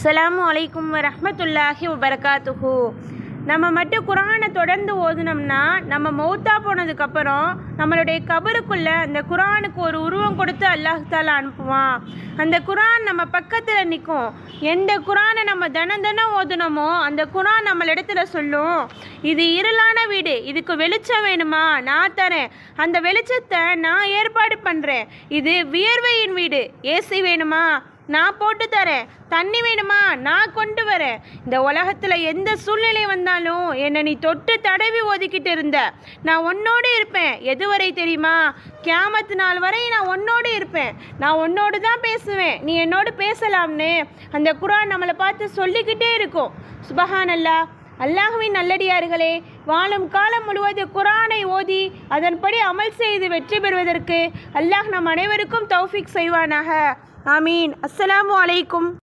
அஸ்ஸலாமு அலைக்கும் ரஹமத்துல்லாஹி வபரகாத்துஹு. நம்ம மட்டும் குரானை தொடர்ந்து ஓதுனோம்னா நம்ம மௌத்தா போனதுக்கப்புறம் நம்மளுடைய கபருக்குள்ளே அந்த குரானுக்கு ஒரு உருவம் கொடுத்து அல்லாஹ் அனுப்புவான். அந்த குரான் நம்ம பக்கத்தில் நிற்கும் எந்த குரானை நம்ம தினம் தினம் ஓதுனோமோ அந்த குரான் நம்மளிடத்துல சொல்லும். இது இருளான வீடு இதுக்கு வெளிச்சம் வேணுமா? நான் தரேன். அந்த வெளிச்சத்தை நான் ஏற்பாடு பண்ணுறேன் இது வியர்வையின் வீடு. ஏசி வேணுமா? நான் போட்டு தரேன். தண்ணி வேணுமா? நான் கொண்டு வரேன். இந்த உலகத்தில் எந்த சூழ்நிலை வந்தாலும் என்னை நீ தொட்டு தடவி ஒதுக்கிட்டு இருந்த. நான் உன்னோடு இருப்பேன். எதுவரை தெரியுமா? கேமத்து நாள் வரை நான் உன்னோடு இருப்பேன். நான் உன்னோடு தான் பேசுவேன். நீ என்னோடு பேசலாம்னு அந்த குரான் நம்மளை பார்த்து சொல்லிக்கிட்டே இருக்கும். சுபஹானல்லா. அல்லாஹுவின் நல்லடியார்களே வாழும் காலம் முழுவதும் குரானை ஓதி அதன்படி அமல் செய்து வெற்றி பெறுவதற்கு அல்லாஹ் நம் அனைவருக்கும் தௌஃபிக் செய்வானாக. ஆமீன். அஸ்ஸலாமு அலைக்கும்.